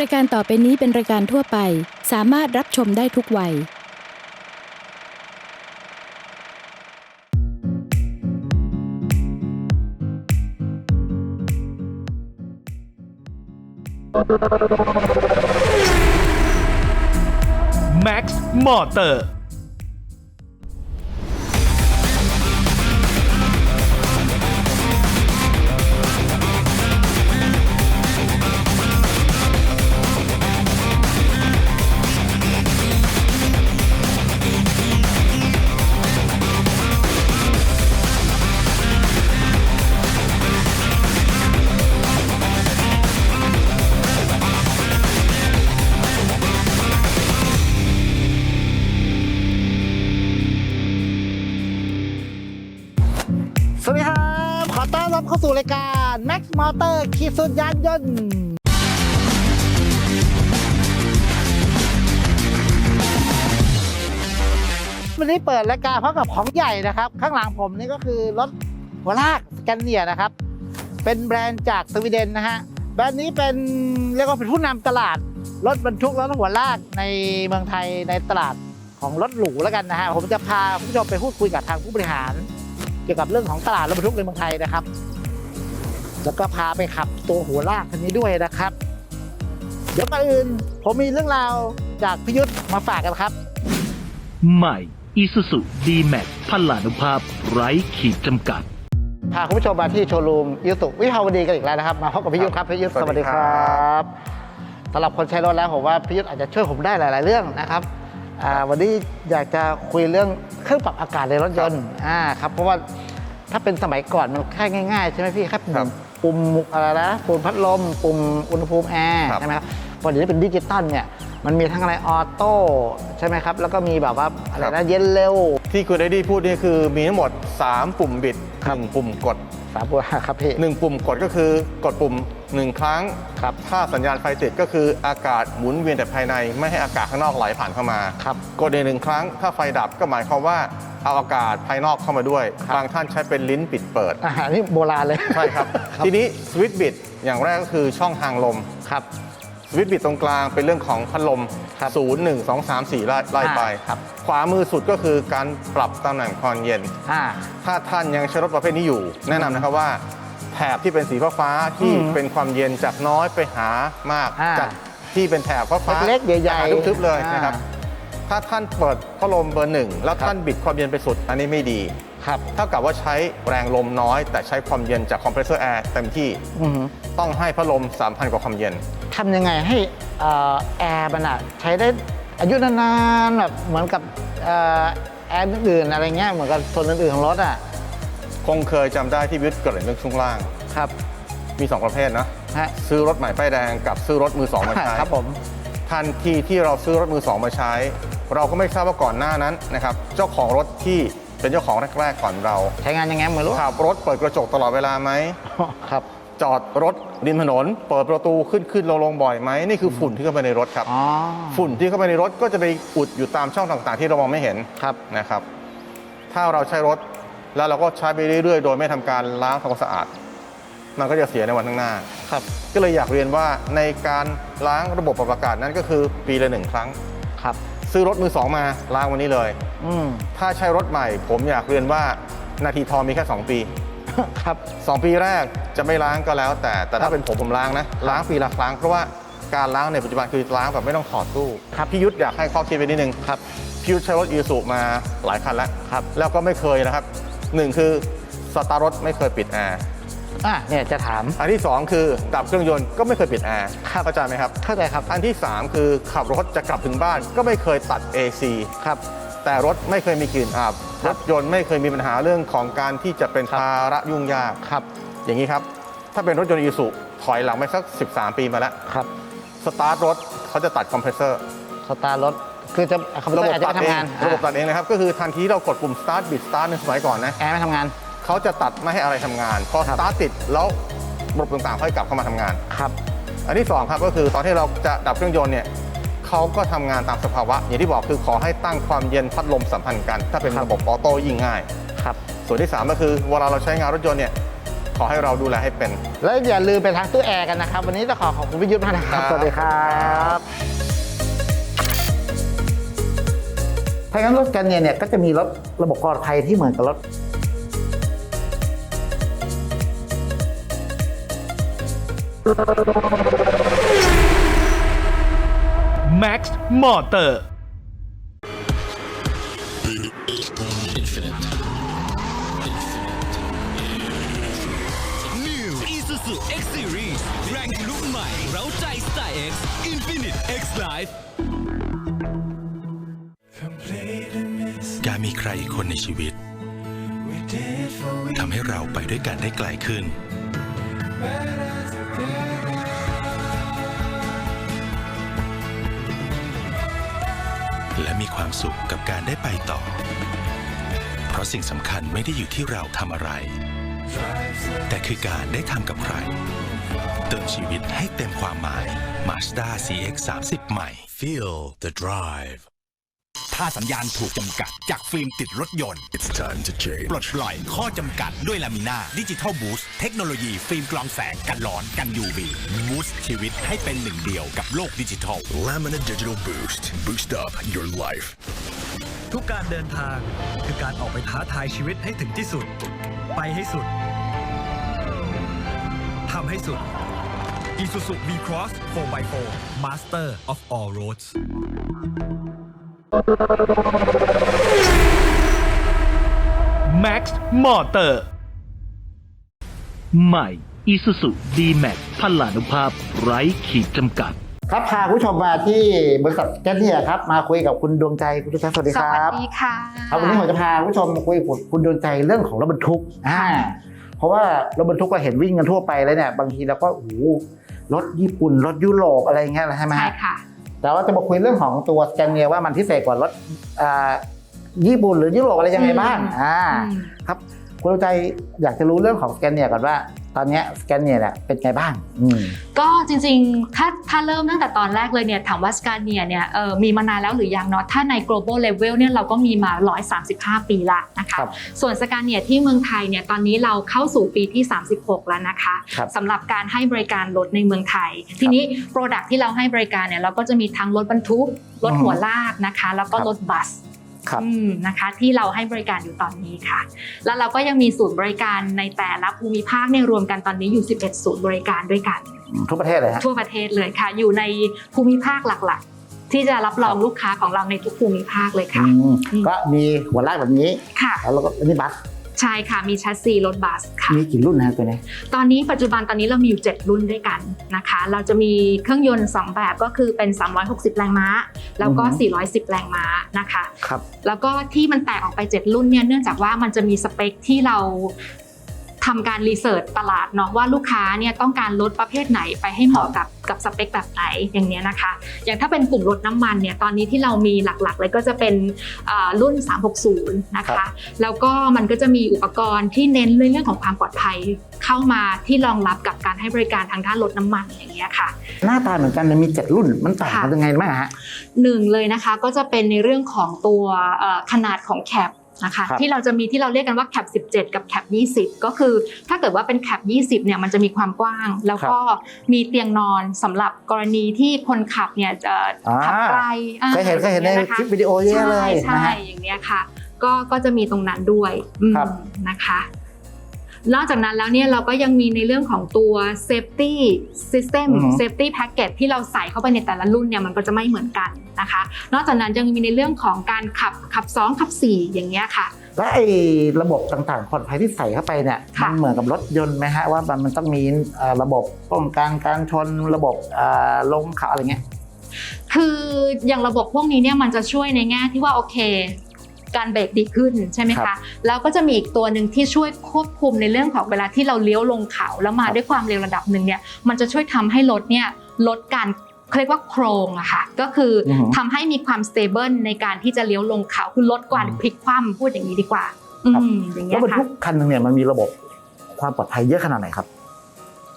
รายการต่อไปนี้เป็นรายการทั่วไป สามารถรับชมได้ทุกวัย Max Motor สวัสดีครับ ขอต้อนรับเข้าสู่รายการ Max Motor ขีดสุดยานยนต์วันนี้เปิดรายการพร้อมกับของใหญ่นะครับ ข้างหลังผมนี่ก็คือรถหัวลากสแกนเนียนะครับ เป็นแบรนด์จากสวีเดนนะฮะ แบรนด์นี้เป็นเรียกว่าเป็นผู้นำตลาดรถบรรทุกรถหัวลากในเมืองไทยในตลาดของรถหรูแล้วกันนะฮะ ผมจะพาคุณผู้ชมไปพูดคุยกับทางผู้บริหาร เกี่ยวกับเรื่องของตลาดรถบรรทุกในเมืองไทยนะครับ แล้วก็พาไปขับตัวหัวลากคันนี้ด้วยนะครับ เดี๋ยวก่อนอื่นผมมีเรื่องราวจากพิยุทธ์มาฝากกันครับ ใหม่ Isuzu D-Max พลานุภาพไร้ขีดจำกัดพาคุณผู้ชมมาที่โชว์รูมยูตุวิภาวดีกันอีกแล้วนะครับ มาพบกับพิยุทธ์ครับพิยุทธ์สวัสสวัสดีดีคครัรับสำหรับคนใช้รถแล้วผมว่าพิยุทธ์อาจจะช่วยผมได้หลาย ๆ เรื่องนะครับอ่า วันนี้อยากจะคุยเรื่องเครื่องปรับอากาศในรถยนต์อ่าครับเพราะว่าถ้าเป็นสมัยก่อนมันแค่ง่ายๆใช่ไหมพี่แค่ปุ่ครัมบปุ่มอะไรนะปุ่มพัดลม ปุ่มอุณหภูมิแอร์ครับใช่ไหมครับพอเดี๋ยวนี้เป็นดิจิตอลเนี่ยมันมีทั้งอะไรออโต้ใช่ไหมครับ แล้วก็มีแบบว่าอะไรนะเย็นเร็ว ที่คุณไดดี้พูดนี่คือมีทั้งหมด 3 ปุ่มบิดครับหนึ่งปุ่มกด สามปัวครับพี่1ปุ่มกดก็คือกดปุ่ม1ครั้งครับถ้าสัญญาณไฟติดก็คืออากาศหมุนเวียนแต่ภายใน ไม่ให้อากาศข้างนอกไหลผ่านเข้ามาครับกดอีกหนึ่งครั้ง ถ้าไฟดับก็หมายความว่าเอาอากาศภายนอกเข้ามาด้วยครับบางท่านใช้เป็นลิ้นปิดเปิดอาหารนี่โบราณเลย ใช่ครับครับทีนี้สวิตช์บิดอย่างแรกก็คือช่องทางลมครับ สวิตช์บิดตรงกลางเป็นเรื่องของพัดลมครับ0 1 2 3 4 ไล่ไล่ไปอ่าครับ ขวามือสุดก็คือการปรับตำแหน่งความเย็น อ่า ถ้าท่านยังใช้รถประเภทนี้อยู่ แนะนำนะครับว่าแถบที่เป็นสีฟ้าๆที่อืมเป็นความเย็นจากน้อยไปหามาก อ่าจากที่เป็นแถบฟ้าๆเล็กๆใหญ่ๆาทึบๆเลยอ่านนะครับถ้าท่านเปิดพัดลมเบอร์หนึ่งแล้วครับท่านบิดความเย็นไปสุด อันนี้ไม่ดี ครับเท่ากับว่าใช้แรงลมน้อย แต่ใช้ความเย็นจากคอมเพรสเซอร์แอร์เต็มที่อือหือต้องให้พัดลม 3,000 กว่าความเย็น ทำยังไงให้เอ่อแอร์มันอะใช้ได้อายุนานๆแบบเหมือนกับเอ่อแอร์อื่นๆอะไรเงี้ยเหมือนกับโซนอื่นๆของรถอะคงเคยจำได้ที่วิทย์เกริดเรื่องช่วงล่าง ครับมี 2 ประเภทนะ ฮะซื้อรถใหม่ป้ายแดงกับซื้อรถมือสองมาใช้ ครับผมทันทีที่เราซื้อรถมือสองมาใช้ เราก็ไม่ทราบว่าก่อนหน้านั้นนะครับ เจ้าของรถที่ เป็นเจ้าของแรกๆก่อนเราใช้งานยังไงไม่รู้ขับรถเปิดกระจกตลอดเวลาไหม ครับ จอดรถริมถนน เปิดประตูขึ้นขึ้นลงลงบ่อยไหมนี่คือฝุ่นที่เข้าไปในรถครับ อ๋อ ฝุ่นที่เข้าไปในรถก็จะไปอุดอยู่ตามช่องต่างๆ ที่เรามองไม่เห็นครับ นะครับ ถ้าเราใช้รถแล้วเราก็ใช้ไปเรื่อยๆ โดยไม่ทำการล้างทำความสะอาด มันก็จะเสียในวันข้างหน้าครับ ก็เลยอยากเรียนว่าในการล้างระบบปรับอากาศนั้นก็คือปีละหนึ่งครั้งครับ ซื้อรถมือสองมาล้างวันนี้เลย อืมถ้าใช้รถใหม่ ผมอยากเรียนว่านาทีทองมีแค่ 2 ปี ครับ 2 ปีแรกจะไม่ล้างก็แล้วแต่ แต่ถ้าเป็นผมผมล้างนะ ล้างปีละครั้งเพราะว่าการล้างในปัจจุบันคือล้างแบบไม่ต้องถอดตู้ครับพี่ยุทธอยากให้ข้อคิดไปนิดนึงครับพี่ยุทธใช้รถอีซูมาหลายคันแล้วครับ แล้วก็ไม่เคยนะครับหนึ่งคือสตาร์ทรถไม่เคยปิดแอร์ อะเนี่ยจะถาม อันที่สองคือดับเครื่องยนต์ก็ไม่เคยปิดแอร์ครับเข้าใจไหมครับเข้าใจครับ อันที่ 3 คือขับรถจะกลับถึงบ้าน ก็ไม่เคยตัด AC ครับแต่รถไม่เคยมีกลิ่นอับครัรบถยนต์ไม่เคยมีปัญหาเรื่องของการที่จะเป็นครับภาระยุ่งยากครับ อย่างนี้ครับ ถ้าเป็นรถยนต์อีสุถอยหลังไปสัก 13 ปีมาแล้วครับสตาร์ทรถเขาจะตัดคอมเพรสเซอร์สตาร์ทรถคือจะคอมพิวเตอร์อาจจะตัไม่เองทำงานระบบอะตัดเองนะครับ ก็คือทันทีที่เรากดปุ่ม start บิด start ในสมัยก่อนนะแอร์ไม่ทำงาน เขาจะตัดไม่ให้อะไรทำงาน พอครับ start ติดแล้วระบบต่างๆค่อยกลับเข้ามาทำงานครับ อันที่สองครับก็คือตอนที่เราจะดับเครื่องยนต์เนี่ยเขาก็ทำงานตามสภาวะ อย่างที่บอกคือขอให้ตั้งความเย็นพัดลมสัมพันธ์กัน ถ้าเป็นครับระบบออโต้ยิ่งง่ายครับส่วนที่ 3 ก็คือเวลาเราใช้งานรถยนต์เนี่ยขขอให้เราดูแลให้เป็น แล้วอย่าลืมไปทางตู้แอร์กันนะครับ วันนี้ต้องขอขอบคุณพี่ยุทธมากนะครับครับสวัสดีครับถ้างั้นรถกันเนี่ยเนี่ยก็จะมีรถระบบปลอดภัยที่เหมือนกับรถ Max Motor New Isuzu X Series แรงทะลุใหม่เร้าใจสไตล์ X Infinite X Life การมีใครอีกคนในชีวิตทำให้เราไปด้วยกันได้ไกลขึ้น และมีความสุขกับการได้ไปต่อ เพราะสิ่งสำคัญไม่ได้อยู่ที่เราทำอะไร แต่คือการได้ทำกับใคร เติมชีวิตให้เต็มความหมาย Mazda CX 30ใหม่ Feel the drive. ถ้าสัญญาณถูกจำกัด จากฟิล์มติดรถยนต์ It's time to change. ปลดปล่อยข้อจำกัดด้วยลามิน่าดิจิทัลบูสต์เทคโนโลยีฟิล์มกรองแสงกันร้อนกัน UV บูสต์ชีวิตให้เป็นหนึ่งเดียวกับโลกดิจิทัล Lamina Digital Boost. Boost up your life. ทุกการเดินทางคือการออกไปท้าทายชีวิตให้ถึงที่สุด ไปให้สุดทำให้สุด Isuzu V-Cross 4x4 Master of all roads Max Motor ใหม่ Isuzu D-Max พลานุภาพไร้ขีดจำกัด ครับพาคุณผู้ชมมาที่บริษัทแกนเทียครับ มาคุยกับคุณดวงใจคุณดวงใจสวัสดีสควัรับสดีค่ะ ครับวันนี้ผมจะพาคุณผู้ชมมาคุยกับคุณดวงใจเรื่องของรถบรรทุกอ่าเพราะว่ารถบรรทุกก็เห็นวิ่งกันทั่วไปแล้วเนี่ยบางทีเราก็โอ้โหรถญี่ปุ่นรถยุโรปอะไรอย่างเงี้ยใช่ไหมใช่ฮะ ค่ะ แต่ว่าจะมาคุยเรื่องของตัวสแกนเนียว่ามันพิเศษกว่ารถอ่าญี่ปุ่นหรือยุโรปอะไรยังไงบ้างอืมอ่าอืมครับคุณดวงใจอยากจะรู้เรื่องของสแกนเนียก่อนว่า ตอนเนี้สแกนเนียเนี่ยเป็นไงบ้างอืมก็จริงๆ ถ้าถ้าเริ่มตั้งแต่ตอนแรกเลยเนี่ยถามว่าสกาเนียเนี่ยเออมีมานานแล้วหรือยังเนาะถ้าใน global level เนี่ยเราก็มีมา 135 ปีละนะคะครับส่วนสกาเนียที่เมืองไทยเนี่ยตอนนี้เราเข้าสู่ปีที่ 36 แล้วนะคะครับสำหรับการให้บริการรถในเมืองไทย ทีนี้ Product ที่เราให้บริการเนี่ยเราก็จะมีทั้งรถบรรทุกรถอืมหัวลากนะคะ แล้วก็ครับรถบัสครับอืม นะคะที่เราให้บริการอยู่ตอนนี้ค่ะ แล้วเราก็ยังมีศูนย์บริการในแต่ละภูมิภาคเนี่ยรวมกันตอนนี้อยู่ 11 ศูนย์บริการด้วยกันทุกประเทศเลยฮะทั่วประเทศเลยค่ะ อยู่ในภูมิภาคหลักๆ ที่จะรับรองลูกค้าของเราในทุกภูมิภาคเลยค่ะอืมอืมก็มีหัวลากแบบนี้ค่ะแล้วก็อันนี้บัส ใช่ค่ะ มีแชสซีรถบัสค่ะ มีกี่รุ่นนะฮะตัวนี้ ตอนนี้ปัจจุบันตอนนี้เรามีอยู่ 7 รุ่นด้วยกันนะคะ เราจะมีเครื่องยนต์ 2 แบบก็คือเป็น 360 แรงม้า แล้วก็อือฮึ410 แรงม้านะคะ ครับ แล้วก็ที่มันแตกออกไป 7 รุ่นเนี่ยเนื่องจากว่ามันจะมีสเปคที่เรา ทำการรีเสิร์ชตลาดเนาะว่าลูกค้าเนี่ยต้องการรถประเภทไหนไปให้เหมาะกับกับสเปคแบบไหนอย่างเนี้ยนะคะ อย่างถ้าเป็นกลุ่มรถน้ำมันเนี่ยตอนนี้ที่เรามีหลักๆ เลยก็จะเป็นอ่ารุ่น 360 นะครัคะบแล้วก็มันก็จะมีอุปกรณ์ที่เน้นเรื่องของความปลอดภัยเข้ามาที่รองรับกับการให้บริการทางด้านรถน้ำมันอย่างเงี้ยค่ะ หน้าตาเหมือนกันเลยมีเจ็ดรุ่นมันต่างกันยังไงบ้างฮะหนึ่งเลยนะคะก็จะเป็นในเรื่องของตัวเอ่อขนาดของแคป นะคะครับที่เราจะมีที่เราเรียกกันว่าแคป17 กับแคป20 ก็คือถ้าเกิดว่าเป็นแคป20เนี่ยมันจะมีความกว้าง แล้วก็มีเตียงนอนสำหรับกรณีที่คนขับเนี่ยจะอ่าขับไกลอ่าเคยเห็นเคยเห็นในอย่างงี้ะะคลิปวิดีโอเยอะเลยใช่นะใช่ฮะอย่างเนี้ยค่ะก็ก็จะมีตรงนั้นด้วยอืมครับนะคะ นอกจากนั้นแล้วเนี่ยเราก็ยังมีในเรื่องของตัว safety system อือฮึ safety package ที่เราใส่เข้าไปในแต่ละรุ่นเนี่ยมันก็จะไม่เหมือนกันนะคะ นอกจากนั้นยังมีในเรื่องของการขับขับสองขับสี่อย่างเงี้ยค่ะ แล้วไอ้ระบบต่างๆปลอดภัยที่ใส่เข้าไปเนี่ยค่ะมันเหมือนกับรถยนต์ไหมฮะว่ามันมันต้องมีเอ่อระบบป้องกันการชนระบบเอ่อลงเขาอะไรเงี้ย คืออย่างระบบพวกนี้เนี่ยมันจะช่วยในแง่ที่ว่าโอเค การเบรกดีขึ้นใช่ไหมครัคะบแล้วก็จะมีอีกตัวหนึ่งที่ช่วยควบคุมในเรื่องของเวลาที่เราเลี้ยวลงเขาแล้วมาครับด้วยความเร็วระดับหนึ่งเนี่ยมันจะช่วยทำให้รถเนี่ยลดการเขาเรียกว่าโครงอะค่ะก็คือออฮึทำให้มีความสเตเบิลในการที่จะเลี้ยวลงเขาคือลดการพลิกคว่ำพูดอย่างนี้ดีกว่าอืครับมอย่างรเงี้ถยบรรค่ะทุกคันหนึงเนี่ยมันมีระบบความปลอดภัยเยอะขนาดไหนครับ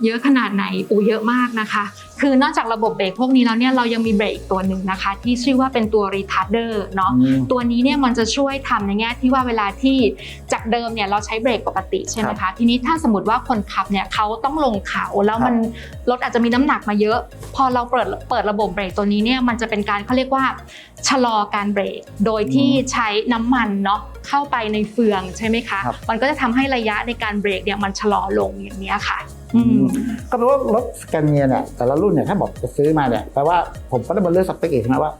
เยอะขนาดไหนอูเยอะมากนะคะ คือนอกจากระบบเบรกพวกนี้แล้วเนี่ยเรายังมีเบรกอีกตัวหนึ่งนะคะ ที่ชื่อว่าเป็นตัว retarder เนาะอืมตัวนี้เนี่ยมันจะช่วยทำในแง่ที่ว่าเวลาที่จากเดิมเนี่ยเราใช้เบรกปกติใช่ไหมคะทีนี้ถ้าสมมติว่าคนขับเนี่ยเขาต้องลงเขาแล้วมันรถอาจจะมีน้ำหนักมาเยอะ พอเราเปิดเปิดระบบเบรกตัวนี้เนี่ยมันจะเป็นการเขาเรียกว่าชะลอการเบรกโดยที่ใช้น้ำมันเนาะเข้าไปในเฟืองใช่ไหมคะครับมันก็จะทำให้ระยะในการเบรกเนี่ยมันชะลอลงอย่างนี้ยค่ะอืม ก็แปลว่ารถสแกนเนียเนี่ยแต่ละรุ่นเนี่ยถ้าบอกจะซื้อมาเนี่ยแปลว่าผมก็ได้มาเลือกสเปคเองใช่ไหมว่า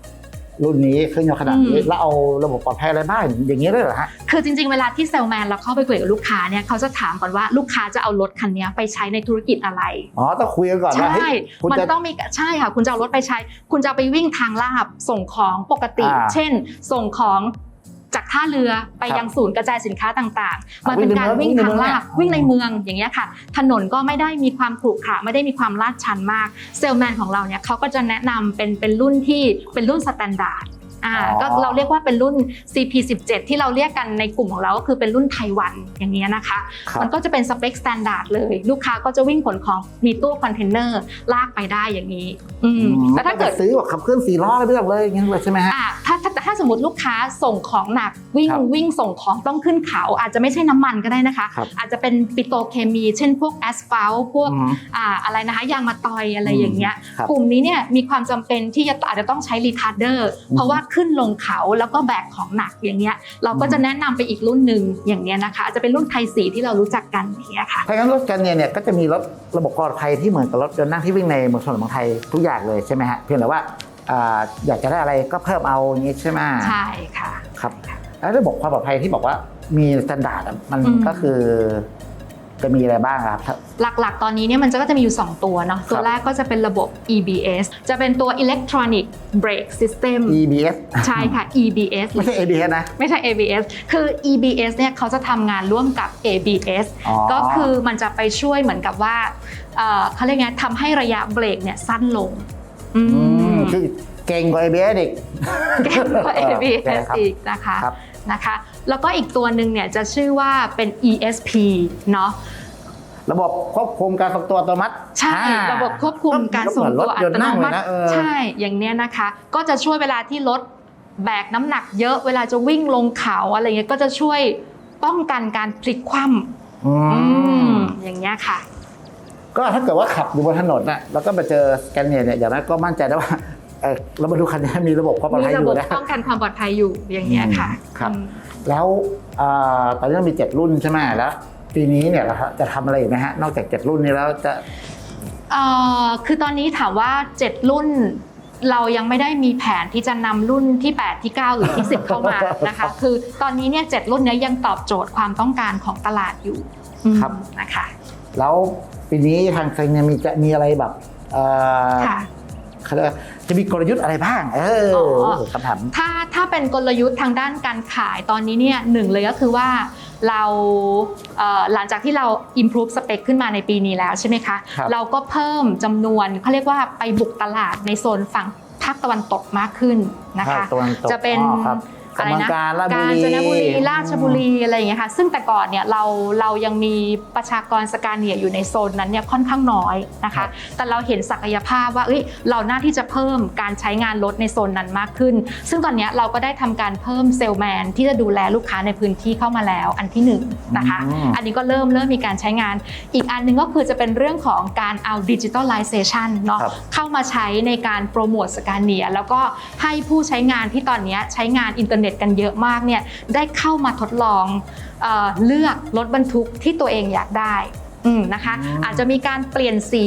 รุ่นนี้เครื่องยนต์ขนาดนี้อืมแล้วเอาระบบปลอดภัยอะไรบ้างอย่างนี้ได้เหรอฮะคือจริง ๆ เวลาที่เซลแมนเราเข้าไปคุยกับลูกค้าเนี่ยเขาจะถามก่อนว่าลูกค้าจะเอารถคันนี้ไปใช้ในธุรกิจอะไรอ๋อต้องคุยกันก่อนว่าใช่เฮ้ยคุณมันจะต้องมีใช่ค่ะ คุณจะเอารถไปใช้ คุณจะเอาไปวิ่งทางลาบส่งของปกติอ่าเช่น ส่งของจาก ท่าเรือไปครับยังศูนย์กระจายสินค้าต่างๆอ่ามันเป็นการวิ่วิ่งงในทางเมืองลาบเนี่ยวิ่งในเมืองอย่างเงี้ยค่ะ ถนนก็ไม่ได้มีความขรุขระไม่ได้มีความลาดชันมาก เซลแมนของเราเนี่ยเขาก็จะแนะนำเป็นเป็นรุ่นที่เป็นรุ่นสแตนดาร์ด อ่าอ๋อก็เราเรียกว่าเป็นรุ่น CP17 ที่เราเรียกกันในกลุ่มของเราก็คือเป็นรุ่นไทวันอย่างเงี้ยนะคะครับมันก็จะเป็นสเปคสแตนดาร์ดเลย ลูกค้าก็จะวิ่งขนของมีตู้คอนเทนเนอร์ลากไปได้อย่างนี้อืมแล้วถ้าเกิดซื้อแบบขับเคลื่อนสี่ล้ออะไรไม่ต้องเลยอย่างนี้เลยใช่ไหมฮะอะถ้าถ้าถ้าสมมติลูกค้าส่งของหนักวิ่งครับวิ่งส่งของต้องขึ้นเขา อาจจะไม่ใช่น้ำมันก็ได้นะคะครับอาจจะเป็นปิโตรเคมี เช่นพวกแอสฟัลต์พวกอืมอ่าอะไรนะคะยางมาตอยอะไรอย่างเงี้ยครับกลุ่มนี้เนี่ยมีความจำเป็นที่จะอาจจะต้องใช้รีทาร์เดอร์เพราะว่าขึ้นลงเขาแล้วก็แบกของหนักอย่างเงี้ยเราก็จะแนะนำไปอีกรุ่นหนึ่งอย่างเงี้ยนะคะอาจจะเป็นรุ่นไทยสีที่เรารู้จักกันอย่างเงี้ยค่ะถ้างั้นรถสแกนเนียเนี่ยก็จะมีรถระบบปลอดภัยที่เหมือนกับรถยนต์นั่งที่วิ่งในเมืองชนบางไทยทุกอย่างเลยใช่ไหมฮะเพียงแต่ว่าอ่าอยากจะได้อะไรก็เพิ่มเอาอย่างนี้ใช่ไหมใช่ค่ะครับแล้วระบบความปลอดภัยที่บอกว่ามีสแตนดาร์ดอะมันอืมก็คือ จะมีอะไรบ้างครับ หลักๆ ตอนนี้เนี่ยมันจะก็จะมีอยู่ 2 ตัวเนาะ ตัวแรกก็จะเป็นระบบ EBS จะเป็นตัว Electronic Brake System EBS ใช่ค่ะ EBS ไม่ใช่ ABS นะ ไม่ใช่ ABS คือ EBS เนี่ยเขาจะทำงานร่วมกับ ABS อ๋อก็คือมันจะไปช่วยเหมือนกับว่าเอ่อเขาเรียกไงทำให้ระยะเบรกเนี่ยสั้นลงอือืมมคือเก่งกว่า ABS อีก เก่งกว่าเออ ABS ครับอีกนะคะครับ นะคะ แล้วก็อีกตัวหนึ่งเนี่ยจะชื่อว่าเป็น ESP เนาะระบบควบคุมการทรงตัวอัตโนมัติใช่อ่าระบบควบคุมการส่งตัวอัเหมือนรถยนต์ตโนนั่งเลมัยตินะเออใช่อย่างเนี้ยนะคะ ก็จะช่วยเวลาที่รถแบกน้ำหนักเยอะเวลาจะวิ่งลงเขาอะไรเงี้ยก็จะช่วยป้องกันการพลิกคว่อืำอืมมอย่างเงี้ยค่ะ ก็ถ้าเกิดว่าขับอยู่บนถนนน่ะแล้วก็ไปเจอสแกนเนียเนี่ยอย่างนั้นก็มั่นใจได้ว่าเออ รถบรรทุกคันนี้มีระบบความปลอดมีภัยอระบยู่บนะป้องกันความปลอดภัยอยู่อย่างเงี้ยค่ะครับอืมแล้วเอ่อตอนนี้เรามีเจ็ดรุ่นใช่ไหมแล้วปีนี้เนี่ยเราจะทำอะไรอีกไหมฮะนอกจากเจ็ดรุ่นนี้แล้วจะเอ่อคือตอนนี้ถามว่า7รุ่นเรายังไม่ได้มีแผนที่จะนำรุ่นที่ 8 ที่ 9 หรือที่ 10 เข้ามานะคะ คือตอนนี้เนี่ยเจ็ดรุ่นเนี้ยยังตอบโจทย์ความต้องการของตลาดอยู่อืมครับนะคะ แล้วปีนี้ทางเซ็งเนี่ยมีจะมีอะไรแบบ เอ่อค่ะเขาเรียกว่าจะมีกลยุทธ์อะไรบ้าง เอออ๋อคำถาม ถ้าถ้าเป็นกลยุทธ์ทางด้านการขายตอนนี้เนี่ยหนึ่งเลยก็คือว่าเราเอ่อหลังจากที่เรา improve spec ขึ้นมาในปีนี้แล้วใช่ไหมคะ ครับ เราก็เพิ่มจำนวนเขาเรียกว่าไปบุกตลาดในโซนฝั่งภาคตะวันตกมากขึ้นนะคะภาคตะวันตกจะเป็นอ๋อครับ อะไรนะกำลังการราชบุรีญจนบุรีราชบุรีอะไรอย่างเงี้ยค่ะซึ่งแต่ก่อนเนี่ยเราเรายังมีประชากรสกาเนียอยู่ในโซนนั้นเนี่ยค่อนข้างน้อยนะครัคะบแต่เราเห็นศักยภาพว่าเอ้ยเราน่าที่จะเพิ่มการใช้งานรถในโซนนั้นมากขึ้น ซึ่งตอนเนี้ยเราก็ได้ทำการเพิ่มเซลแมนที่จะดูแลลูกค้าในพื้นที่เข้ามาแล้วอันที่หนึ่งนะคะอืมอันนี้ก็เริ่มเริ่มมีการใช้งาน อีกอันหนึงก็คือจะเป็นเรื่องของการเอาดิจิทัลไลเซชันเนาะครับเข้ามาใช้ในการโปรโมทสกาเนียแล้วก็ให้ผู้ใช้งานที่ตอนเนี้ยใช้งานอินเทอร์เน็ตกันเยอะมากเนี่ยได้เข้ามาทดลองเออเลือกรถบรรทุกที่ตัวเองอยากได้ นะคะอืมอาจจะมีการเปลี่ยนสี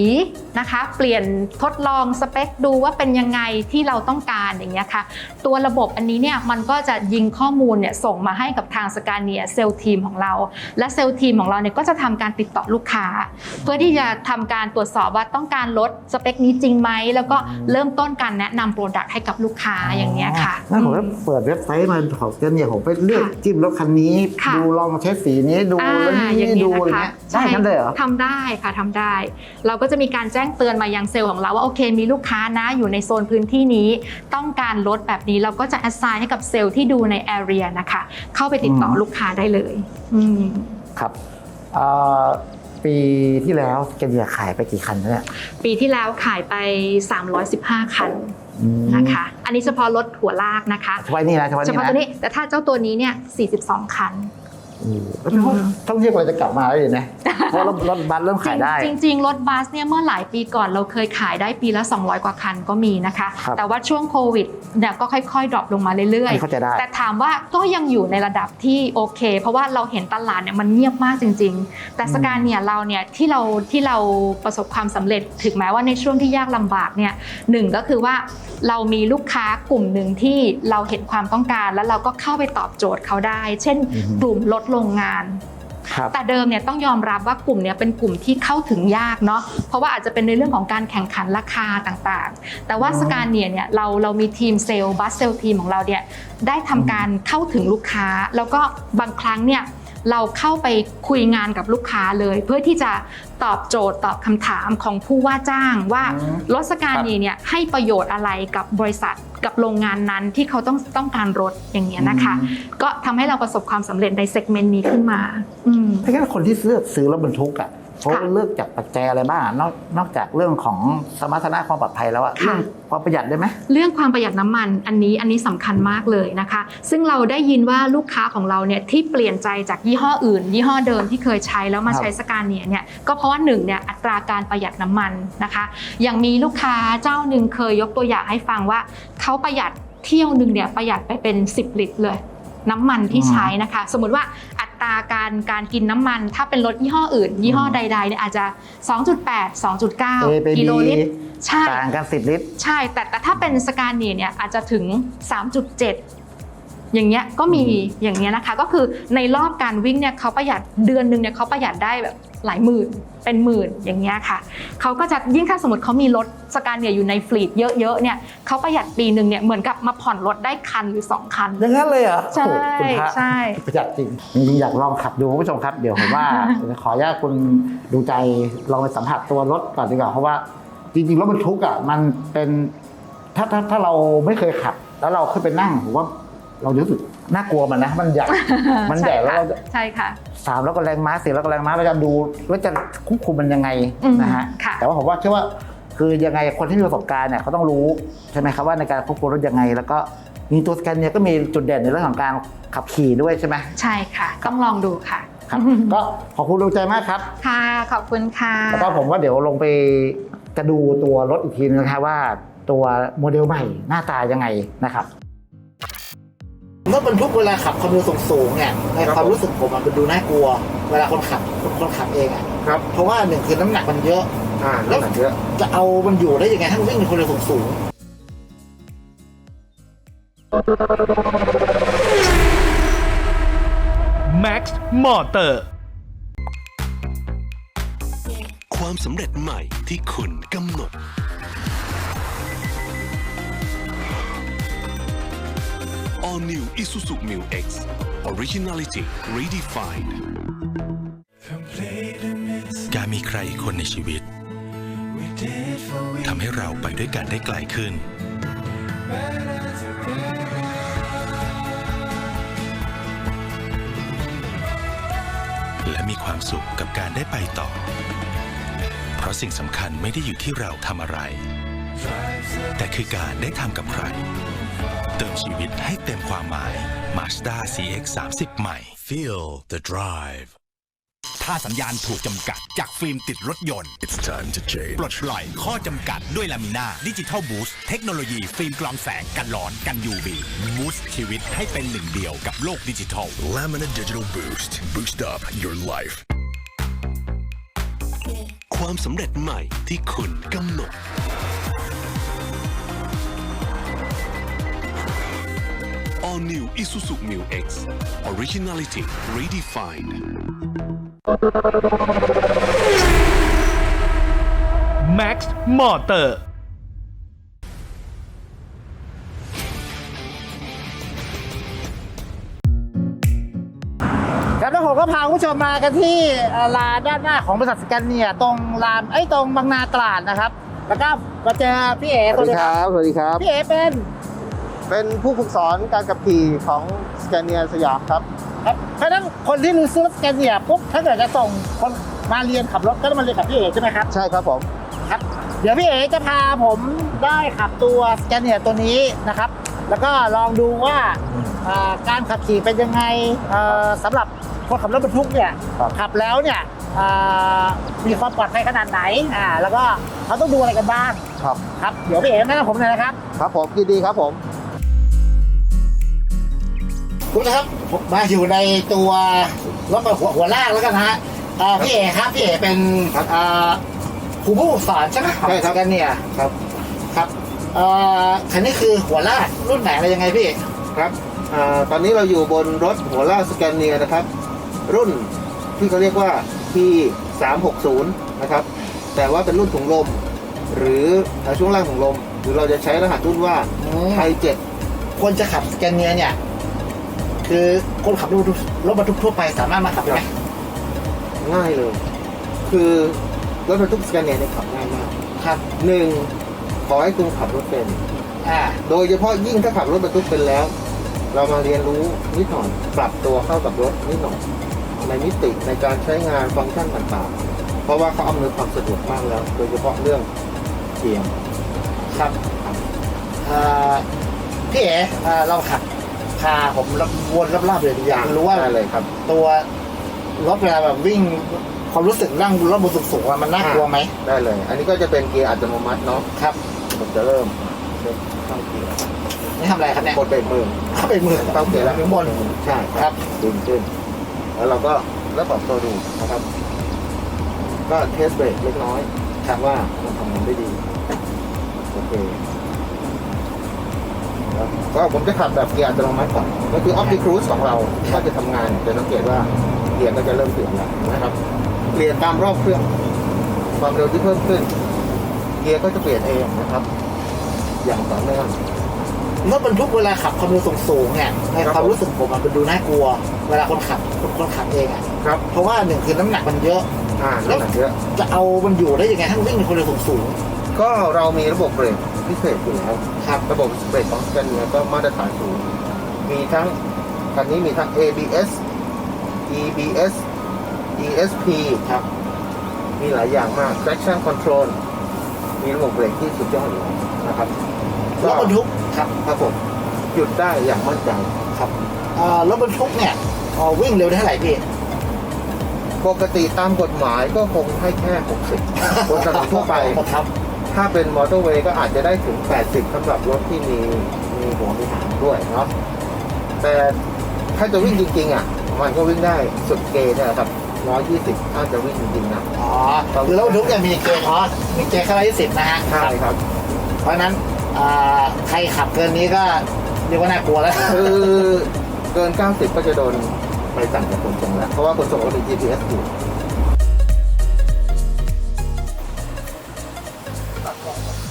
นะคะ เปลี่ยนทดลองสเปคดูว่าเป็นยังไงที่เราต้องการอย่างเงี้ยค่ะ ตัวระบบอันนี้เนี่ยมันก็จะยิงข้อมูลเนี่ยส่งมาให้กับทางสกาเนียเซลล์ทีมของเรา และเซลล์ทีมของเราเนี่ยก็จะทำการติดต่อลูกค้า เพื่อที่จะทำการตรวจสอบว่าต้องการลดสเปคนี้จริงไหมแล้วก็เริ่มต้นการแนะนำโปรดักต์ให้กับลูกค้าอย่างเงี้ยค่ะงั้นผมก็อืมเปิดเว็บไซต์มาของสแกนเนียผมไปเลือกค่ะจิ้มรถคันนี้ค่ะดูลองใช้สีนี้ดูอ่าแล้วอย่านี่งนี้ดูนะอะไรคะเงี้ยได้กันเลยเหรอทำได้ค่ะทำได้ เราก็จะมีการแจ้งเตือนมายังเซลล์ของเราว่าโอเค มีลูกค้านะอยู่ในโซนพื้นที่นี้ ต้องการลดแบบนี้เราก็จะ assign ให้กับเซลล์ที่ดูใน area นะคะ เข้าไปติดต่ออมลูกค้าได้เลยอืมครับเอ่อปีปีที่แล้วสแกนเนียขายไปกี่คันเนี่ยปีที่แล้วขายไป 315 คันอืมนะคะ อันนี้เฉพาะรถหัวลากนะคะเฉพาะนี่นะเฉพาะเฉนี่พาะนะตัวนี้ แต่ถ้าเจ้าตัวนี้เนี่ย 42 คันอืมแล้ว ท่องเที่ยวเราจะกลับมาแล้วเลยนะเพราะรถรถบัสเริ่มขายได้จริงจริง ๆ รถบัสเนี่ยเมื่อหลายปีก่อนเราเคยขายได้ปีละ 200 กว่าคันก็มีนะคะครับแต่ว่าช่วงโควิดเนี่ยก็ค่อยๆ ดรอปลงมาเรื่อยอันนี้เข้าใจได้แต่ถามว่าก็ยังอยู่ในระดับที่โอเค เพราะว่าเราเห็นตลาดเนี่ยมันเงียบมากจริง ๆ แต่สการเนี่ยเราเนี่ยที่เราที่เราประสบความสำเร็จถึงแม้ว่าในช่วงที่ยากลำบากเนี่ยหนึ่งก็คือว่าเรามีลูกค้ากลุ่มหนึ่งที่เราเห็นความต้องการ แล้วเราก็เข้าไปตอบโจทย์เขาได้ เช่นอือฮึกลุ่มรถโรงงานครับแต่เดิมเนี่ยต้องยอมรับว่ากลุ่มเนี้ยเป็นกลุ่มที่เข้าถึงยากเนาะเพราะว่าอาจจะเป็นในเรื่องของการแข่งขันราคาต่างๆ แต่ว่าอ๋อสการเนียเนี่ยเราเรามีทีมเซลล์บัสเซลทีมของเราเนี่ยได้ทำการเข้าถึงลูกค้า แล้วก็บางครั้งเนี่ยเราเข้าไปคุยงานกับลูกค้าเลย เพื่อที่จะ ตอบโจทย์ตอบคำถามของผู้ว่าจ้างว่าอืมรถสการเนียเนี่ยให้ประโยชน์อะไรกับบริษัทกับโรงงานนั้นที่เขาต้องต้องการรถอย่างเงี้ยนะคะ ก็ทำให้เราประสบความสำเร็จในเซกเมนต์นี้ขึ้นมาอืมถ้างั้นคนที่ซื้อซื้อรถบรรทุกอะ เขาค่ะเลือกจากปัจจัยอะไรบ้างอะนอกนอกจากเรื่องของสมรรถนะความปลอดภัยแล้วอะค่ะเรื่องความประหยัดได้ไหมเรื่องความประหยัดน้ำมันอันนี้อันนี้สำคัญมากเลยนะคะ ซึ่งเราได้ยินว่าลูกค้าของเราเนี่ยที่เปลี่ยนใจจากยี่ห้ออื่น ยี่ห้อเดิมที่เคยใช้แล้วมาครับใช้สกาเนียเนี่ยก็เพราะว่าหนึ่งเนี่ยอัตราการประหยัดน้ำมันนะคะ อย่างมีลูกค้าเจ้าหนึ่งเคยยกตัวอย่างให้ฟังว่าเขาประหยัดเที่ยวหนึ่งเนี่ยประหยัดไปเป็น 10 ลิตรเลย น้ำมันที่ใช้นะคะ สมมุติว่าอัตราการการกินน้ำมัน ถ้าเป็นรถยี่ห้ออื่น ยี่ห้อใดๆเนี่ยอาจจะ 2.8เอไป2.9 กิบีโลลิตรใช่ต่างกันสิบลิตร ใช่แต่แต่ถ้าเป็นสกาเนียเนี่ยอาจจะถึง 3.7อย่างเงี้ยก็มีอย่างเงี้ยนะคะก็คือในรอบการวิ่งเนี่ยเขาประหยัดเดือนหนึ่งเนี่ยเขาประหยัดได้แบบ หลายหมื่นเป็นหมื่นอย่างเงี้ยค่ะเขาก็จะยิ่งถ้าสมมติเขามีรถสกาเนียอยู่ในฟลีดเยอะๆเนี่ยเขาประหยัดปีหนึ่งเนี่ยเหมือนกับมาผ่อนรถได้คันหรือ 2 คันอย่างนั้นเลยเหรอใช่โอ้โหคุณพระใช่ประหยัดจริงจริงๆอยากลองขับดูคุณผู้ชมครับเดี๋ยวผมว่า ขออนุญาตคุณดูใจลองไปสัมผัสตัวรถก่อนดีกว่าเพราะว่าจริงๆรถบรรทุกอะมันเป็นถ้าถ้าถ้าเราไม่เคยขับ แล้วเราขึ้นไปนั่งผมว่าเรารู้สึก น่ากลัวมันนะ มันใหญ่ มันใหญ่แล้วเราจะใช่ค่ะสามแล้วก็แรงม้าสี่แล้วก็แรงม้าเราจะดูว่าจะควบคุมมันยังไงอืมนะฮะค่ะแต่ว่าผมว่าเชื่อว่าคือยังไงคนที่มีประสบการณ์เนี่ยเขาต้องรู้ใช่ไหมครับว่าในการควบคุมรถยังไง แล้วก็มีตัวสแกนเนี่ยก็มีจุดเด่นในเรื่องของการขับขี่ด้วยใช่ไหมใช่ค่ะ ต้องลองดูค่ะครับก็ขอบคุณดวงใจมากครับ ค่ะ ขอบคุณค่ะ แล้วก็ผมว่าเดี๋ยวลงไปจะดูตัวรถอีกทีนึงนะครับว่าตัวโมเดลใหม่หน้าตายังไงนะครับร ถบรรทุกเวลาขับความเร็วสูงๆเนี่ยในความรู้สึกผมมันดูน่ากลัว เวลาคนขับคนขับเองอะครับเพราะว่าหนึ่งคือน้ำหนักมันเยอะ อ่าน้ำหนักเยอะจะเอามันอยู่ได้ยังไงถ้ามันวิ่งในความเร็วสูงแม็กซ์มอเตอร์ ความสำเร็จใหม่ที่คุณกำหนด All New Isuzu Mu X Originality Redefined การมีใครคนในชีวิตทำให้เราไปด้วยกันได้ไกลขึ้น และมีความสุขกับการได้ไปต่อ เพราะสิ่งสำคัญไม่ได้อยู่ที่เราทำอะไร แต่คือการได้ทำกับใคร ชีวิตให้เต็มความหมาย Mazda CX 30 ใหม่ Feel the drive ถ้าสัญญาณถูกจำกัดจากฟิล์มติดรถยนต์ It's time to change ปลดปล่อยข้อจำกัดด้วยลามิน่าดิจิทัลบูสต์เทคโนโลยีฟิล์มกรองแสงกันร้อนกัน UV มูสชีวิตให้เป็นหนึ่งเดียวกับโลกดิจิทัล Lamina Digital Boost Boost up your life ความสำเร็จใหม่ที่คุณกำหนด All New Isuzu Mu X Originality Redefined แม็กซ์มอเตอร์ๆครับแล้วผมก็พาคุณผู้ชมมากันที่เอ่อลานด้านหน้าของบริษัทสแกนเนียตรงลานไอ้ยตรงบางนาตลาดนะครับ แล้วก็มาเจอพี่เอ๋สวัสดีครับ สวัสดีครับ พี่เอ๋เป็น เป็นผู้ฝึกสอนการขับขี่ของสแกนเนียสยามครับ ครับเพราะฉะนั้นคนที่รู้ซื้อสแกนเนียปุ๊บถ้าเกิดจะส่งคนมาเรียนขับรถก็ต้องมาเรียนกับพี่เอกใช่ไหมครับใช่ครับผมครับ เดี๋ยวพี่เอกจะพาผมได้ขับตัวสแกนเนียตัวนี้นะครับ แล้วก็ลองดูว่าเอ่อการขับขี่เป็นยังไงเอ่อสำหรับคนขับรถบรรทุกเนี่ยครับขับแล้วเนี่ยเอ่อมีความปลอดภัยขนาดไหนอ่าแล้วก็เขาต้องดูอะไรกันบ้างครับครับเดี๋ยวพี่เอกแนะนำผมหน่อยนะครับ ครับผมยินดีครับผม คุณนะครับผมมาอยู่ในตัวรถหัวหัวลากแล้วกันนะฮะเอ่อพี่เอกครับพี่เอกเป็นเอ่อครูผู้สอนใช่ไหมใช่ครับ กันเนี่ยครับครับเอ่อคันนี้คือหัวลากรุ่นไหนอะไรยังไงพี่ครับอ่าตอนนี้เราอยู่บนรถหัวลากสแกนเนียนะครับ รุ่นที่เขาเรียกว่า P 3 6 0 นะครับ แต่ว่าเป็นรุ่นถุงลม หรืออ่าช่วงล่างถุงลม หรือเราจะใช้รหัสรุ่นว่าไทย7คนจะขับสแกนเนียเนี่ย คือคนขับรถบรรทุกรถบรรทุกทั่วไปสามารถมาขับได้ไหมง่ายเลย คือรถบรรทุกสแกนเนียเนี่ยขับง่ายมากครับหนึ่งขอให้คุณขับรถเป็น อ่า โดยเฉพาะยิ่งถ้าขับรถบรรทุกเป็นแล้ว เรามาเรียนรู้นิดหน่อยปรับตัวเข้ากับรถนิดหน่อยในมิติในการใช้งานฟังก์ชันต่างๆ เพราะว่าเขาอำนวยความสะดวกมากแล้ว โดยเฉพาะเรื่องเสียงครับเอ่อพี่เอ๋เอ่อเราขับพาผมวนรอบๆเลยอยากรู้ว่าได้เลยครับ ตัวรถเวลาแบบวิ่งความรู้สึกนั่งรถบนสูงๆอะมันน่ากลัวไหมได้เลย อันนี้ก็จะเป็นเกียร์อัตโนมัติเนาะครับผมจะเริ่มเริ่มเข้าเกียร์นี่ทำอะไรครับเนี่ยกดเบรกมือเข้าไปมือเข้าเกียร์แล้วข้างบนใช่ครับดึงขึ้น แล้วเราก็แล้วปรับตัวดูนะครับ ก็เทสเบรกเล็กน้อยครับว่ามันทำงานได้ดีโอเคแล้ว ก็ผมจะขับแบบเกียร์อัตโนมัติก่อนก็คือ Opti Cruise ของเราก็จะทำงานจะสังเกตว่าเกียร์ก็จะเริ่มเปลี่ยนแล้วนะครับเปลี่ยนตามรอบเครื่อง ความเร็วที่เพิ่มขึ้น เกียร์ก็จะเปลี่ยนเองนะครับ อย่างต่อเนื่องรถบรรทุกเวลาขับความเร็วสูงๆเนี่ยในครับความรู้สึกผมอะมันดูน่ากลัว เวลาคนขับคนคนขับเองอะครับเพราะว่าหนึ่งคือน้ำหนักมันเยอะอ่าน้ำหนักเยอะจะเอามันอยู่ได้ยังไงทั้งวิ่งในความเร็วสูงก็เรามีระบบเบรก พิเศษอยู่แล้วครับระบบเบรกของสแกนเนียก็มาตรฐานสูง มีทั้งคันนี้มีทั้ง ABS EBS ESP ครับ มีหลายอย่างมาก traction control มีระบบเบรกที่สุดยอดอยู่แล้วนะครับๆรถบรรทุกครับครับผมหยุดได้อย่างมั่นใจครับเอ่อรถบรรทุกเนี่ยเอ่อวิ่งเร็วได้เท่าไหร่พี่ ปกติตามกฎหมายก็คงให้แค่ 60บนถนนทั่วไปครับ ถ้าเป็นมอเตอร์เวย์ก็อาจจะได้ถึง 80สำหรับรถที่มีมีหัวมีหางด้วยเนาะแต่ถ้าจะวิ่งจริงๆอะ มันก็วิ่งได้สุดเกณฑ์เนี่ยครับ120ถ้าจะวิ่งจริงๆนะอ๋อคือรถบรรทุกเนี่ยมีเกณฑ์อ๋อมีเกณฑ์แค่ร้อยสิบนะฮะใช่ครับ เพราะฉะนั้นอ่าใครขับเกินนี้ก็เรียกว่าน่ากลัวแล้วคือเกิน 90 ก็จะโดนไปสั่งจากขนส่งแล้ว เพราะว่าขนส่งเรามี GPS อยู่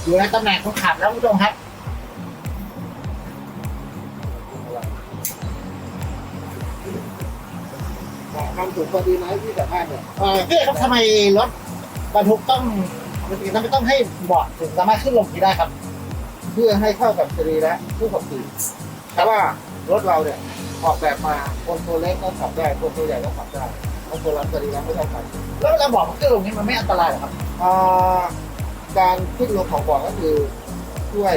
อยู่ในตำแหน่งคนขับแล้วคุณผู้ชมครับความสูงพอดีไหมที่สะพานเนี่ยเออพี่ครับทำไมรถบรรทุกต้องบางทีทำไมต้องให้เบาะถึงสามารถขึ้นลงที่ได้ครับ เพื่อให้เข้ากับสรีระผู้ขับขี่เพราะว่ารถเราเนี่ยออกแบบมาคนตัวเล็กก็ขับได้คนตัวใหญ่ก็ขับได้เพราะตัวรับสรีระไม่เท่ากันแล้วเวลาเบาะมันขึ้นลงนี้มันไม่อันตรายเหรอครับอ่า การขึ้นลงของเบาะก็คือช่วย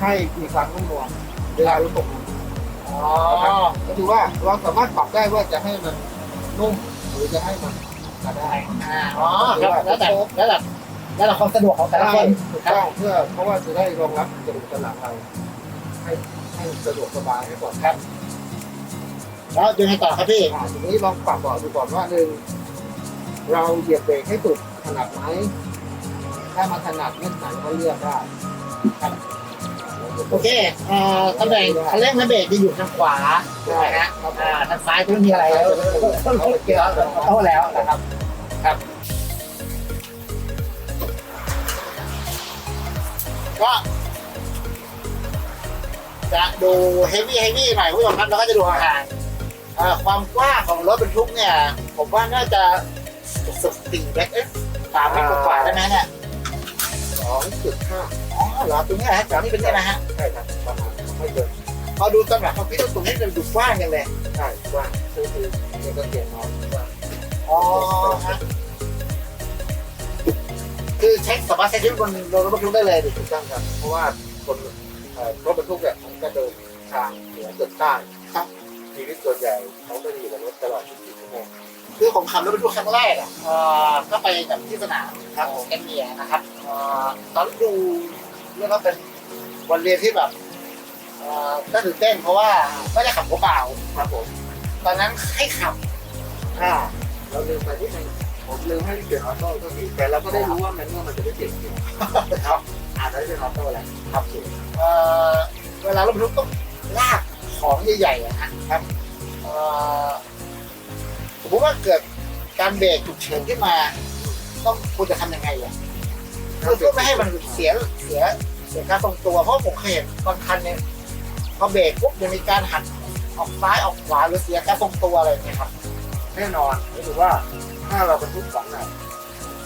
ให้มีความนุ่มนวลเวลารถตกลงอ๋อก็คือว่าเราสามารถปรับได้ว่าจะให้มันนุ่มหรือจะให้มันกระได้อ่าอ๋อครับแล้วแต่แล้วแต่แล้วแต่ความสะดวกของแต่ละคนถูกครับต้องเพื่อเพราะว่าจะได้รองรับกระดูกสันหลังเราให้ให้สะดวกสบายให้ก่อนครับแล้วยังไงต่อครับพี่อ่าทีนี้ลองปรับเบาะดูก่อนว่าหนึ่งเราเหยียบเบรกให้สุดถนัดไหม ถ้ามันถนัดเงื่อนไขก็เลือกได้ครับโอเคเอ่อตำแหน่งคันเร่งและเบรกจะอยู่ทางขวาใช่ไหมฮะอ่าทางซ้ายก็ไม่มีอะไรแล้วเกี่ยวเอาแล้วนะครับ ครับ ก็จะดูเฮฟวี่เฮฟวี่หน่อยคุณผู้ชมครับแล้วก็จะดูห่างๆเอ่อความกว้างของรถบรรทุกเนี่ย ผมว่าน่าจะสุดสี่เมตรเอ๊ะสามเมตรกว่าๆได้ไหมเนี่ยส องจุดห้าอ๋อเหรอตรงนี้นะฮะแถวนี้เป็นนี่นะฮะใช่ครับประมาณไม่เกินพอดูตำแหน่งของพี่ตรงนี้จะดูกว้างยังเลยใช่กว้างคือคือนี่ก็เกียงนอนกว้างออ๋อฮะคือเช็คสามารถเช็คชีวิตบนรถบรรทุกได้เลยดิถูกต้องครับเพราะว่าคนเอ่อรถบรรทุกเนี่ยมันก็เดินทางเหนือจนใต้ครับชีวิตส่วนใหญ่เขาก็จะอยู่กับรถตลอด24ชั่วโมง คือผมขับรถบรรทุกครั้งแรกอะเอ่อก็ไปแบบที่สนามครับของแกนเนียนะครับเอ่อตอนดูเรียกว่าเป็นวันเรียนที่แบบเอ่อก็ตื่นเต้นเพราะว่าไม่ได้ขับหัวเปล่าครับผมตอนนั้นให้ขับอ่าเราลืมไปนิดนึงผมลืมให้เปลี่ยนออโต้ก็มีแต่เราก็ได้รู้ว่าแมนนวลมันจะไม่เปลี่ยนเกียร์ครับอาจจะเป็นออโต้แหละครับผมเอ่อเวลารถบรรทุกต้องลากของใหญ่ๆอะนะครับเอ่อ สมมติว่าเกิดการเบรกฉุกเฉินขึ้นมา ต้องควรจะทำยังไงอะเพื่อเพื่อไม่ให้มันเสียเสียเสียการทรงตัว เพราะผมเคยเห็นบางคันเนี่ยพอเบรกปุ๊บจะมีการหักออกซ้ายออกขวาหรือเสียการทรงตัวอะไรอย่างเงี้ยครับ แน่นอนก็คือว่าถ้าเราบรรทุกของหนัก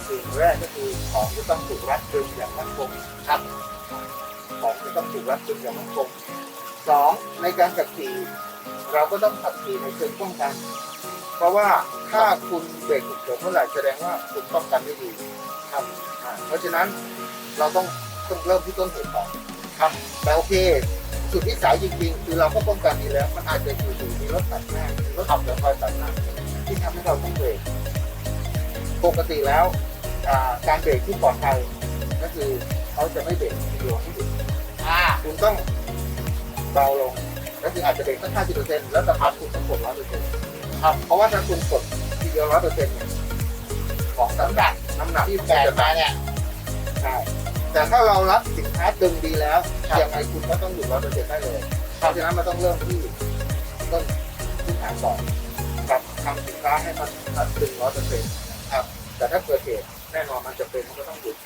สิ่งแรกก็คือของที่ต้องถูกรัดตึงอย่างมั่นคงครับของที่ต้องถูกรัดตึงอย่างมั่นคงสองในการขับขี่เราก็ต้องขับขี่ในเชิงป้องกัน เพราะว่าถ้าคุณเบรกฉุกเฉินเมื่อไหร่แสดงว่าคุณป้องกันไม่ดีครับเพราะฉะนั้นเราต้องต้องเริ่มที่ต้นเหตุก่อนครับแต่โอเคสุดวิสัยจริงๆ คือเราก็ป้องกันดีแล้ว มันอาจจะอยู่ๆมีรถตัดหน้ามีรถขับแล้วคอยตัดหน้าที่ทำให้เราต้องเบรกปกติแล้วการเบรกที่ปลอดภัยก็คือเขาจะไม่เบรกทีเดียวให้หยุดคุณต้องเบาลงก็คืออาจจะเบรกสักห้าสิบเปอร์เซ็นต์แล้วแต่พักคุณต้องกดร้อยเปอร์เซ็นต์ ครับเพราะว่าถ้าคุณกดทีเดียวร้อยเปอร์เซ็นต์เนี่ยของน้ำหนักน้ำหนักที่ที่แบแบกกมามาเนี่ย ใช่แต่ถ้าเรารับสินค้าดึงดีแล้วครับยังไงคุณก็ต้องหยุดร้อยเปอร์เซ็นต์ได้เลยเพราะฉะนั้นมันต้องเริ่มที่ต้นที่ฐานก่อนกับทำสินค้าให้มันมันถึงร้อยเปอร์เซ็นต์ครับ แต่ถ้าเกิดเหตุแน่นอนมันจะเป็นมันก็ต้องหยุด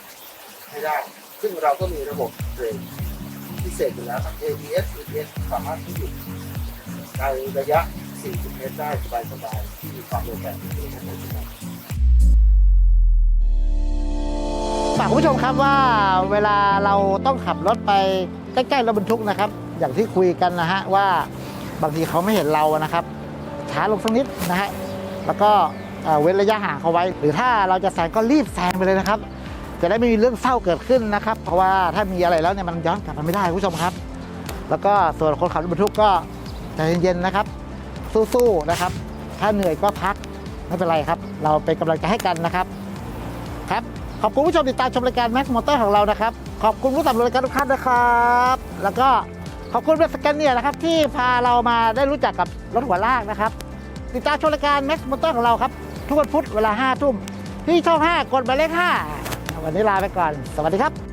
ให้ได้ ซึ่งเราก็มีระบบเบรกพิเศษอยู่แล้วทั้ง ABS EBS สามารถที่หยุดในระยะ 40 เมตรได้สบายๆที่มีความเร็วแบบที่ผมบอกนะครับฝากคุณผู้ชมครับว่าเวลาเราต้องขับรถไปใกล้ๆรถบรรทุกนะครับ อย่างที่คุยกันนะฮะว่าบางทีเขาไม่เห็นเรานะครับช้าลงสักนิดนะฮะแล้วก็เอ่อเว้นระยะห่างเขาไว้ หรือถ้าเราจะแซงก็รีบแซงไปเลยนะครับ จะได้ไม่มีเรื่องเศร้าเกิดขึ้นนะครับ เพราะว่าถ้ามีอะไรแล้วเนี่ยมันย้อนกลับมาไม่ได้คุณผู้ชมครับ แล้วก็ส่วนคนขับรถบรรทุกก็ใจเย็นๆนะครับ สู้ๆนะครับ ถ้าเหนื่อยก็พักไม่เป็นไรครับ เราเป็นกำลังใจให้กันนะครับครับ ขอบคุณผู้ชมติดตามชมรายการ Max Motor ของเรานะครับ ขอบคุณผู้สนับสนุนรายการทุกท่านนะครับ แล้วก็ขอบคุณเบสกันเนียนะครับ ที่พาเรามาได้รู้จักกับรถหัวลากนะครับ ติดตามชมรายการ Max Motor ของเราครับ ทุกวันพุธเวลา5ทุ่มที่ช่อง5กดหมายเลข5วันนี้ลาไปก่อน สวัสดีครับ